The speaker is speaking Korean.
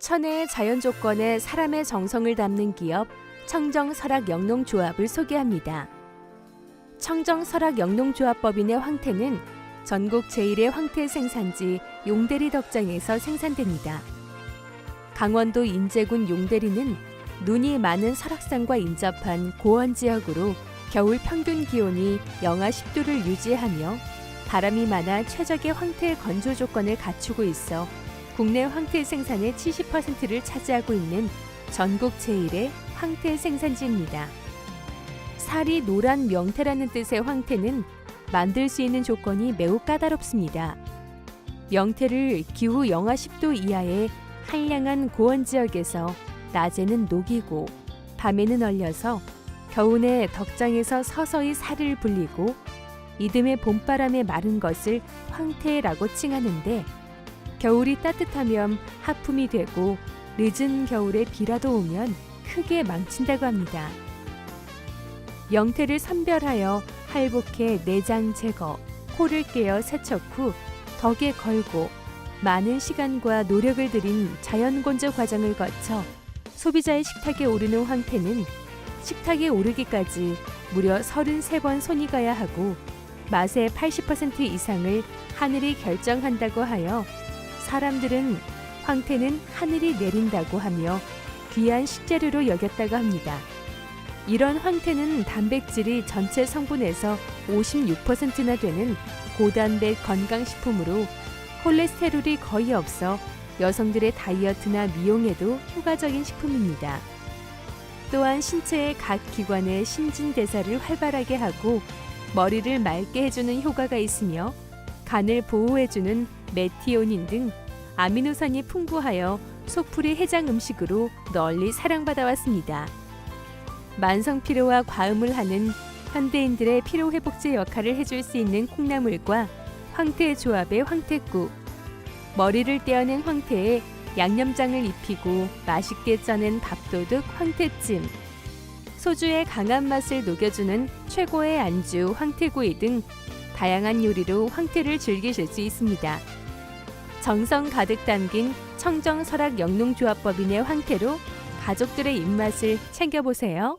천혜의 자연 조건에 사람의 정성을 담는 기업 청정설악 영농조합을 소개합니다. 청정설악 영농조합법인의 황태는 전국 제1의 황태 생산지 용대리 덕장에서 생산됩니다. 강원도 인제군 용대리는 눈이 많은 설악산과 인접한 고원 지역으로 겨울 평균 기온이 영하 10도를 유지하며 바람이 많아 최적의 황태 건조 조건을 갖추고 있어 국내 황태 생산의 70%를 차지하고 있는 전국 제1의 황태 생산지입니다. 살이 노란 명태라는 뜻의 황태는 만들 수 있는 조건이 매우 까다롭습니다. 명태를 기후 영하 10도 이하의 한량한 고원 지역에서 낮에는 녹이고 밤에는 얼려서 겨우내 덕장에서 서서히 살을 불리고 이듬해 봄바람에 마른 것을 황태라고 칭하는데 겨울이 따뜻하면 하품이 되고 늦은 겨울에 비라도 오면 크게 망친다고 합니다. 영태를 선별하여 할복해 내장 제거, 코를 깨어 세척 후 덕에 걸고 많은 시간과 노력을 들인 자연 건조 과정을 거쳐 소비자의 식탁에 오르는 황태는 식탁에 오르기까지 무려 33번 손이 가야 하고 맛의 80% 이상을 하늘이 결정한다고 하여 사람들은 황태는 하늘이 내린다고 하며 귀한 식재료로 여겼다고 합니다. 이런 황태는 단백질이 전체 성분에서 56%나 되는 고단백 건강식품으로 콜레스테롤이 거의 없어 여성들의 다이어트나 미용에도 효과적인 식품입니다. 또한 신체의 각 기관의 신진대사를 활발하게 하고 머리를 맑게 해주는 효과가 있으며 간을 보호해주는 메티오닌 등 아미노산이 풍부하여 속풀이 해장 음식으로 널리 사랑받아 왔습니다. 만성 피로와 과음을 하는 현대인들의 피로 회복제 역할을 해줄 수 있는 콩나물과 황태 조합의 황태국, 머리를 떼어낸 황태에 양념장을 입히고 맛있게 쪄낸 밥도둑 황태찜, 소주의 강한 맛을 녹여주는 최고의 안주 황태구이 등 다양한 요리로 황태를 즐기실 수 있습니다. 정성 가득 담긴 청정 설악 영농조합법인의 황태로 가족들의 입맛을 챙겨보세요.